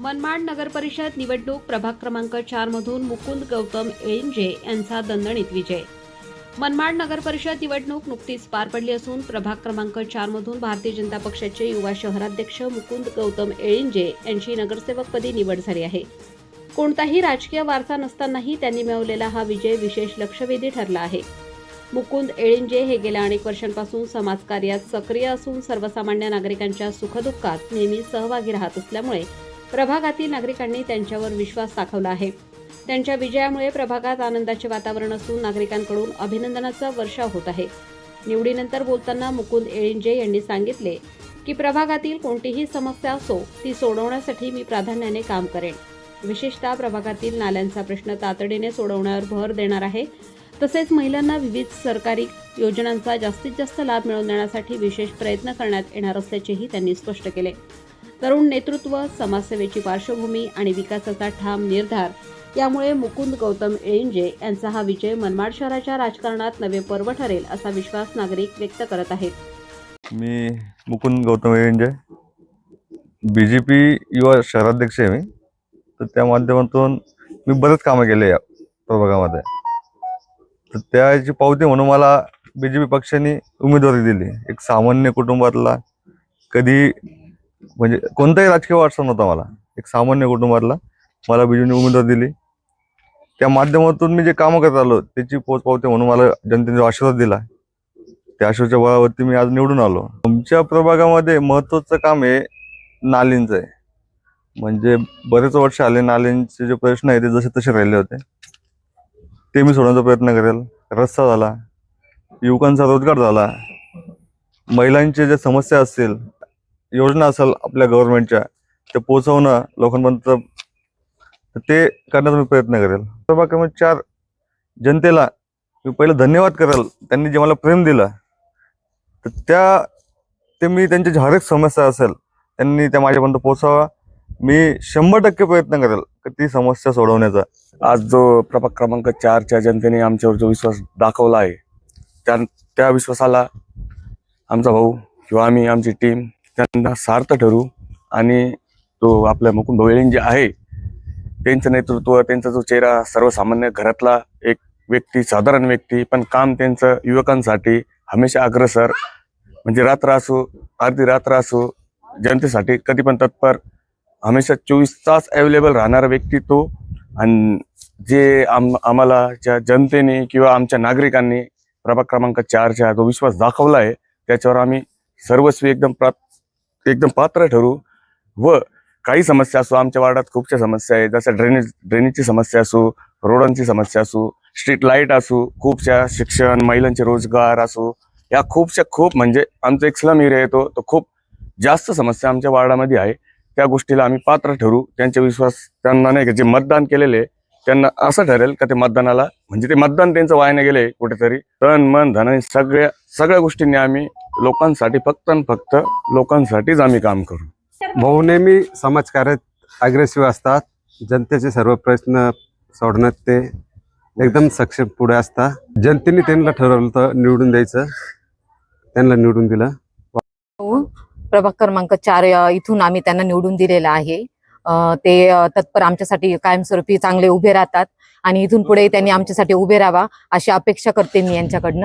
मनमाड नगर परिषद निवडणूक प्रभाग क्रमांक चार मधून मुकुंद गौतम एळिंजे यांचा दणदणीत विजय. मनमाड नगर परिषद निवडणूक नुकतीच पार पडली असून प्रभाग क्रमांक चार मधून भारतीय जनता पक्षाचे युवा शहराध्यक्ष मुकुंद गौतम एळिंजे यांची नगरसेवकपदी निवड झाली आहे. कोणताही राजकीय वारसा नसतानाही त्यांनी मिळवलेला हा विजय विशेष लक्षवेधी ठरला आहे. मुकुंद एळिंजे हे गेल्या अनेक वर्षांपासून समाजकार्यात सक्रिय असून सर्वसामान्य नागरिकांच्या सुखदुःखात नेहमी सहभागी राहत असल्यामुळे प्रभागातील नागरिकांनी त्यांच्यावर विश्वास दाखवला आहे. त्यांच्या विजयामुळे प्रभागात आनंदाचे वातावरण असून नागरिकांकडून अभिनंदनाचा वर्षाव होत आहे. निवडीनंतर बोलताना मुकुंद एळिंजे यांनी सांगितले की प्रभागातील कोणतीही समस्या असो ती सोडवण्यासाठी मी प्राधान्याने काम करेन. विशेषतः प्रभागातील नाल्यांचा प्रश्न तातडीने सोडवण्यावर भर देणार आहे. तसेच महिलांना विविध सरकारी योजनांचा जास्तीत जास्त लाभ मिळवून देण्यासाठी विशेष प्रयत्न करण्यात येणार असल्याचेही त्यांनी स्पष्ट केले. तरुण नेतृत्व समाजसेवेची पार्श्वभूमी आणि विकासाचा ठाम निर्धार यामुळे मुकुंद गौतम एळिंजे यांचा हा विजय मनमाड शहराच्या राजकारणात नवे पर्व ठरेल असा विश्वास नागरिक व्यक्त करत आहेत. मी Mukund Gautam एळिंजे B J P युवा शहराध्यक्ष आहे मी. तर त्या माध्यमातून मी बरेच कामं केले या प्रभागामध्ये. तर त्याची पावती म्हणून मला बी जे पी पक्षाने उमेदवारी दिली. एक सामान्य कुटुंबातला कधी म्हणजे कोणताही राजकीय वारसा नव्हता मला. एक सामान्य कुटुंबातला. मला बी उमेदवार दिली. त्या माध्यमातून मी जे कामं करत आलो त्याची पोच पावते म्हणून मला जनतेने जो आशीर्वाद दिला त्या आशीर्वादच्या बळावरती मी आज निवडून आलो. आमच्या प्रभागामध्ये महत्वाचं काम हे नालींचं आहे. म्हणजे बरेच वर्ष आले नालींचे जे प्रश्न आहे ते जसे तसे राहिले होते. ते मी सोडवण्याचा प्रयत्न करेल. रस्ता झाला. युवकांचा रोजगार झाला. महिलांच्या ज्या समस्या असतील योजना असेल आपल्या गव्हर्नमेंटच्या ते पोहोचवणं लोकांपर्यंत तर ते करण्याचा मी प्रयत्न करेल. प्रभाग क्रमांक चार जनतेला मी पहिलं धन्यवाद करेल. त्यांनी जे मला प्रेम दिलं तर त्या ते मी त्यांच्या जी हर एक समस्या असेल त्यांनी त्या माझ्यापर्यंत पोहोचावा. मी शंभर टक्के प्रयत्न करेल ती समस्या सोडवण्याचा. आज जो प्रभाग क्रमांक चारच्या जनतेने आमच्यावर जो विश्वास दाखवला आहे त्या त्या विश्वासाला आमचा भाऊ किंवा आम्ही आमची टीम त्यांना सार्थ ठरू आणि तो आपल्या मुकुंद भोळे जे आहे त्यांचं नेतृत्व त्यांचा जो चेहरा सर्वसामान्य घरातला एक व्यक्ती साधारण व्यक्ती पण काम त्यांचं युवकांसाठी हमेशा अग्रसर. म्हणजे रात्र असो अर्धी रात्र असो जनतेसाठी कधी पण तत्पर. हमेशा चोवीस तास अवेलेबल राहणारा व्यक्ती तो. आणि जे आम आम्हाला ज्या जनतेने किंवा आमच्या नागरिकांनी प्रभाग क्रमांक चारच्या जो विश्वास दाखवला आहे त्याच्यावर आम्ही सर्वस्वी एकदम ते एकदम पात्र ठरू. व काही समस्या असो आमच्या वार्डात खूपशा समस्या आहेत. जसं ड्रेनेज ड्रेनेजची समस्या असो रोडांची समस्या असो स्ट्रीट लाइट असो खूपशा शिक्षण महिलांचे रोजगार असो या खूपशा खूप म्हणजे आमचा एक स्लम एरिया येतो. तो खूप जास्त समस्या आमच्या वार्डामध्ये आहे. त्या गोष्टीला आम्ही पात्र ठरू. त्यांचे विश्वास त्यांना नाही का जे मतदान केलेले आहे, त्यांना असं ठरेल का ते मतदानाला? म्हणजे ते मतदान त्यांचं वायाने गेले कुठेतरी. तन मन धन सगळ्या सगळ्या गोष्टींनी आम्ही लोकांसाठी फक्त आणि फक्त लोकांसाठीच आम्ही काम करू. भाऊ नेहमी समाजकार्यात अग्रेसिव्ह असतात. जनतेचे सर्व प्रश्न सोडण्यात ते एकदम सक्षम पुढे असतात. जनतेने त्यांना ठरवलं तर निवडून द्यायचं. त्यांना निवडून दिलं. प्रभाग क्रमांक चार इथून आम्ही त्यांना निवडून दिलेला आहे. ते तत्पर आमच्यासाठी कायमस्वरूपी चांगले उभे राहतात. आणि इथून पुढे त्यांनी आमच्यासाठी उभे राहावा अशी अपेक्षा करते मी यांच्याकडनं.